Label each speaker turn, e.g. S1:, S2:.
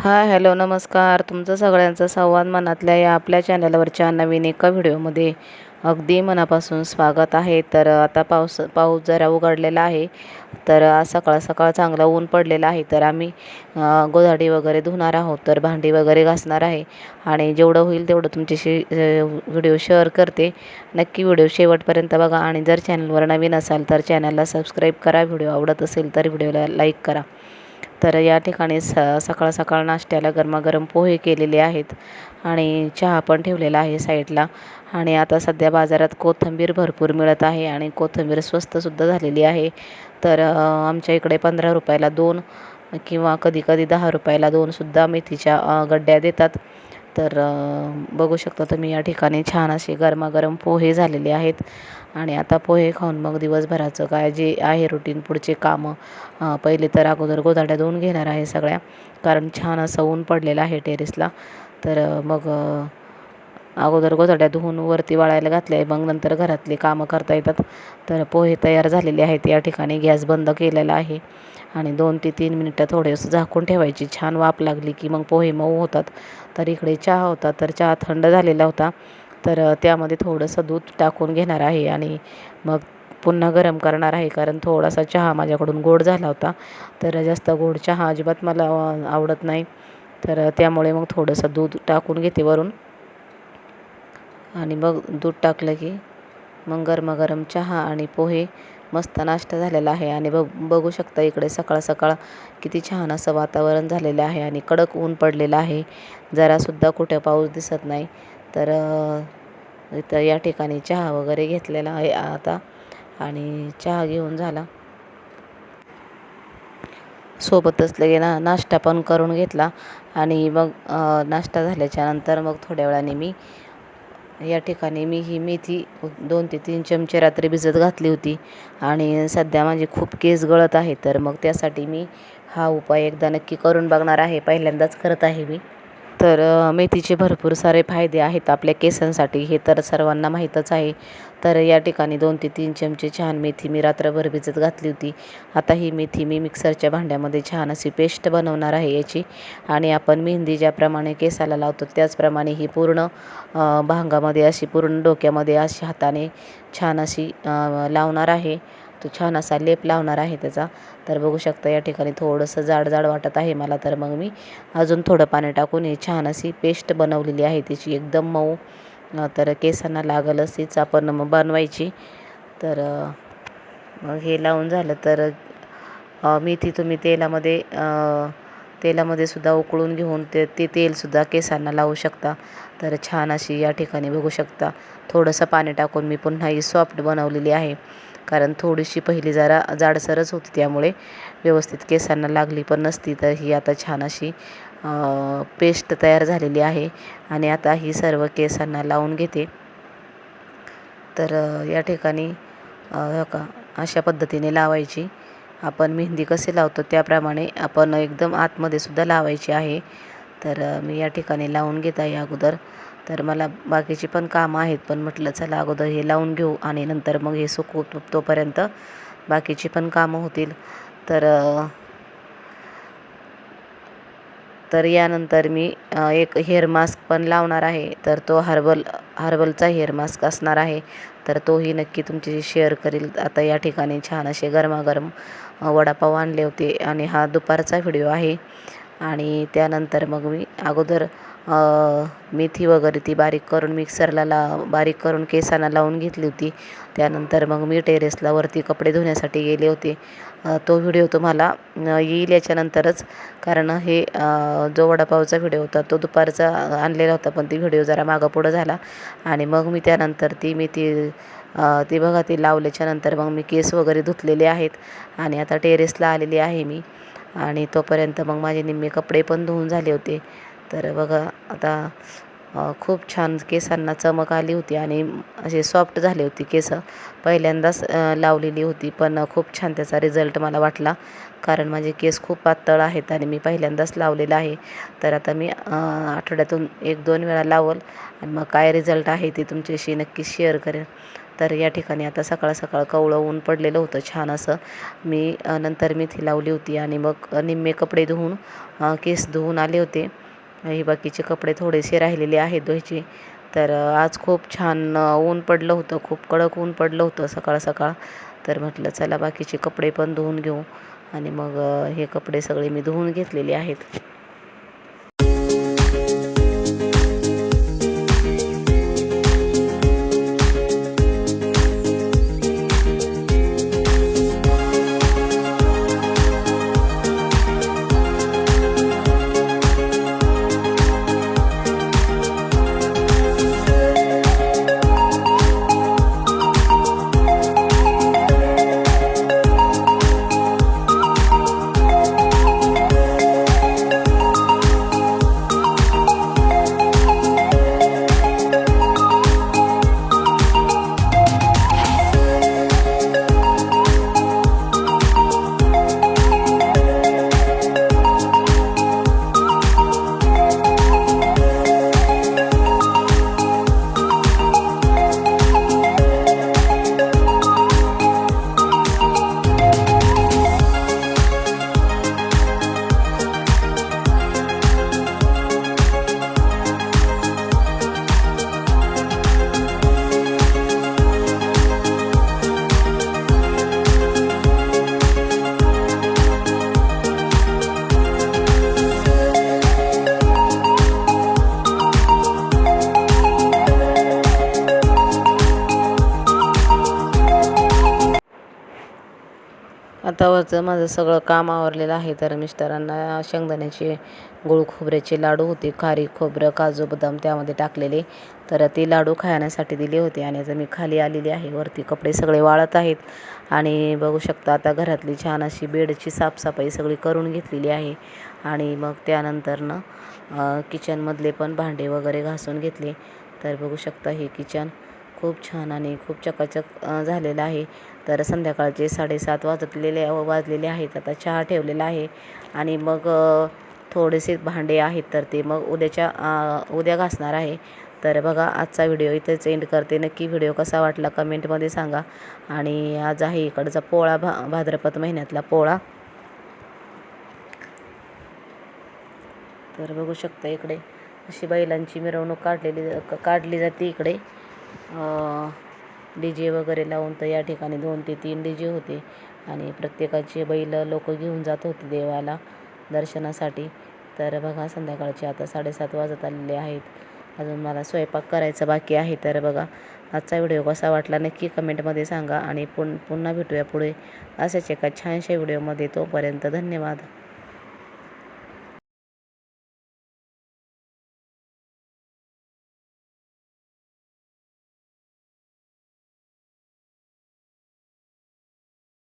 S1: Hi hello नमस्कार. तुमचं सगळ्यांचं संवाद मनातल्या या आपल्या चॅनलवरच्या नवीन एका व्हिडिओमध्ये अगदी मनापासून स्वागत आहे. तर आता पाऊस पाऊस जरा उघडलेला आहे. तर आज सकाळ सकाळ चांगलं ऊन पडलेलं आहे. तर आम्ही गोधाडी वगैरे धुणार आहोत. तर भांडी वगैरे घासणार आहे. आणि जेवढं होईल तेवढं तुमच्याशी व्हिडिओ शेअर करते. नक्की व्हिडिओ शेवटपर्यंत बघा. आणि जर चॅनलवर नवीन असाल तर चॅनलला सबस्क्राईब करा. व्हिडिओ आवडत असेल तर व्हिडिओला लाईक करा. तर या ठिकाणी स सकाळ सकाळ नाश्त्याला गरमागरम पोहे केलेले आहेत आणि चहा पण ठेवलेला आहे साईडला. आणि आता सध्या बाजारात कोथिंबीर भरपूर मिळत आहे आणि कोथिंबीर स्वस्तसुद्धा झालेली आहे. तर आमच्या इकडे पंधरा रुपयाला दोन किंवा कधी कधी दहा रुपयाला दोनसुद्धा मेथीच्या गड्ड्या देतात. तर बघू शकता तुम्ही या ठिकाणी छान असे गरमागरम पोहे झालेले आहेत. आणि आता पोहे खाऊन मग दिवसभराचं काय जे आहे रुटीन पुढचे कामं पहिले तर अगोदर गोदाड्या धुवून घेणार आहे सगळ्या. कारण छान असं ऊन पडलेलं आहे टेरेसला तर मग अगोदर गोधड्या धुवून वरती वाळायला घातले आहे मग नंतर घरातली कामं करता येतात. तर पोहे तयार झालेले आहेत. या ठिकाणी गॅस बंद केलेला आहे. आणि दोन ते तीन मिनटं थोडेसं झाकून ठेवायची. छान वाफ लागली की मग पोहे मऊ होतात. तर इकडे चहा होता. तर चहा थंड झालेला होता. तर त्यामध्ये थोडंसं दूध टाकून घेणार आहे. आणि मग पुन्हा गरम करणार आहे. कारण थोडासा चहा माझ्याकडून गोड झाला होता. तर जास्त गोड चहा अजिबात मला आवडत नाही. तर त्यामुळे मग थोडंसं दूध टाकून घेते वरून. आणि मग दूध टाकलं की मग गरमागरम चहा आणि पोहे मस्त नाश्ता झालेला आहे. आणि बघ बघू शकता इकडे सकाळ सकाळ किती छान असं वातावरण झालेलं आहे आणि कडक ऊन पडलेलं आहे. जरासुद्धा कुठं पाऊस दिसत नाही. तर इथं या ठिकाणी चहा वगैरे घेतलेला आहे आता आणि चहा घेऊन झाला. सोबतच लगे ना नाश्ता पण करून घेतला आणि मग नाश्ता झाल्याच्यानंतर मग थोड्या वेळाने मी या ठिकाणी मी ही मेथी दोन ते तीन चमचे रात्री भिजत घातली होती. आणि सध्या माझे खूप केस गळत आहे तर मग त्यासाठी मी हा उपाय एकदा नक्की करून बघणार आहे. पहिल्यांदाच करत आहे मी. तर मेथीचे भरपूर सारे फायदे आहेत आपल्या केसांसाठी हे तर सर्वांना माहीतच आहे. तर या ठिकाणी दोन ते तीन चमचे छान मेथी मी रात्रभर भिजत घातली होती. आता ही मेथी मी मिक्सरच्या भांड्यामध्ये छान अशी पेस्ट बनवणार आहे याची. आणि आपण मेहंदी ज्याप्रमाणे केसाला लावतो त्याचप्रमाणे ही पूर्ण भांगामध्ये अशी पूर्ण डोक्यामध्ये अशी हाताने छान अशी लावणार आहे. तो छान असा लेप लावणार आहे त्याचा. तर बघू शकता या ठिकाणी थोडंसं जाड जाड वाटत आहे मला. तर मग मी अजून थोडं पाणी टाकून ही छान अशी पेस्ट बनवलेली आहे. तिची एकदम मऊ तर केसांना लागल अशीच आपण मग बनवायची. तर मग हे लावून झालं तर मेथी तुम्ही तेलामध्ये तेलामध्ये सुद्धा उकळून घेऊन ते ते तेलसुद्धा केसांना लावू शकता. तर छान अशी या ठिकाणी बघू शकता. थोडंसं पाणी टाकून मी पुन्हा ही सॉफ्ट बनवलेली आहे. कारण थोडीशी पहिली जरा जाडसरच होती त्यामुळे व्यवस्थित केसांना लागली पण नसती तर ही आता छान अशी पेस्ट तयार झालेली आहे. आणि आता ही सर्व केसांना लावून घेते. तर या ठिकाणी का अशा पद्धतीने लावायची. आपण मेहंदी कसे लावतो त्याप्रमाणे आपण एकदम आतमध्ये सुद्धा लावायची आहे. तर मी या ठिकाणी लावून घेत आहे अगोदर. तर मला बाकीची पण कामं आहेत पण म्हटलं चला अगोदर हे लावून घेऊ आणि नंतर मग हे सुकू तो- तोपर्यंत बाकीची पण कामं होतील. तर तर यानंतर मी एक हेअर मास्क पण लावणार आहे. तर तो हर्बल हर्बलचा हेअर मास्क असणार आहे. तर तोही नक्की तुमच्याशी शेअर करील. आता या ठिकाणी छान असे गरमागरम वडापाव आणले होते आणि हा दुपारचा व्हिडिओ आहे. आणि त्यानंतर मग मी अगोदर मेथी वगैरे ती बारीक करून मिक्सरला ला बारीक करून केसांना लावून घेतली होती. त्यानंतर मग मी टेरेसला वरती कपडे धुण्यासाठी गेले होते. तो व्हिडिओ तुम्हाला येईल याच्यानंतरच. कारण हे जो वडापावचा व्हिडिओ होता तो दुपारचा आणलेला होता पण ती व्हिडिओ जरा मागं पुढं झाला. आणि मग मी त्यानंतर ती मी ती ती बघा ती लावल्याच्यानंतर मग मी केस वगैरे धुतलेले आहेत. आणि आता टेरेसला आलेली आहे मी. आणि तोपर्यंत मग माझे निम्मे कपडे पण धुवून झाले होते. तर बघा आता खूप छान केसांना चमक आली होती आणि असे सॉफ्ट झाले होती केस. पहिल्यांदाच लावलेली होती पण खूप छान त्याचा रिझल्ट मला वाटला. कारण माझे केस खूप पातळ आहेत आणि मी पहिल्यांदाच लावलेलं आहे. तर आता मी आठवड्यातून एक दोन वेळा लावल आणि मग काय रिझल्ट आहे ते तुमच्याशी नक्की शेअर करेन. तर या ठिकाणी आता सकाळ सकाळ कवळं ऊन पडलेलं होतं छान असं. मी नंतर नंतर मेथी लावली होती आणि मग निम्मे कपडे धुवून केस धुवून आले होते. हे बाकीचे कपडे थोडेसे राहिलेले आहेत धुवायचे. तर आज खूप छान ऊन पडलं होतं खूप कडक ऊन पडलं होतं सकाळ सकाळ. तर म्हटलं चला बाकीचे कपडे पण धुवून घेऊ. आणि मग हे कपडे सगळे मी धुवून घेतलेले आहेत. आतावरचं माझं सगळं काम आवरलेलं आहे तर मिस्टरांना शेंगदाण्याचे गुळ खोबऱ्याचे लाडू होते खारी खोबरं काजू बदाम त्यामध्ये टाकलेले. तर ते लाडू खाण्यासाठी दिले होते आणि आता मी खाली आलेली आहे. वरती कपडे सगळे वाळत आहेत आणि बघू शकता आता घरातली छान अशी बेडची साफसफाई सगळी करून घेतलेली आहे. आणि मग त्यानंतरनं किचनमधले पण भांडे वगैरे घासून घेतले. तर बघू शकता हे किचन खूप छान आणि खूप चकाचक झालेला झालेलं आहे. तर संध्याकाळचे साडेसात वाजतलेले वाजलेले आहेत. आता चहा ठेवलेला आहे आणि मग थोडेसे भांडे आहेत तर ते मग उद्याच्या उद्या घासणार आहे. तर बघा आजचा व्हिडिओ इथेच एंड करते. नक्की व्हिडिओ कसा वाटला कमेंटमध्ये सांगा. आणि आज आहे इकडचा पोळा भा भाद्रपद महिन्यातला पोळा. तर बघू शकता इकडे अशी बैलांची मिरवणूक काढलेली काढली जाते इकडे. डी जे वगैरे लावून तर या ठिकाणी दोन ते तीन डी जे होते. आणि प्रत्येकाचे बैल लोक घेऊन जात होते देवाला दर्शनासाठी. तर बघा संध्याकाळचे आता साडेसात वाजत आलेले आहेत. अजून मला स्वयंपाक करायचा बाकी आहे. तर बघा आजचा व्हिडिओ कसा वाटला नक्की कमेंटमध्ये सांगा. आणि पुन पुन्हा भेटूया पुढे अशाच एका छानशा व्हिडिओमध्ये. तोपर्यंत धन्यवाद.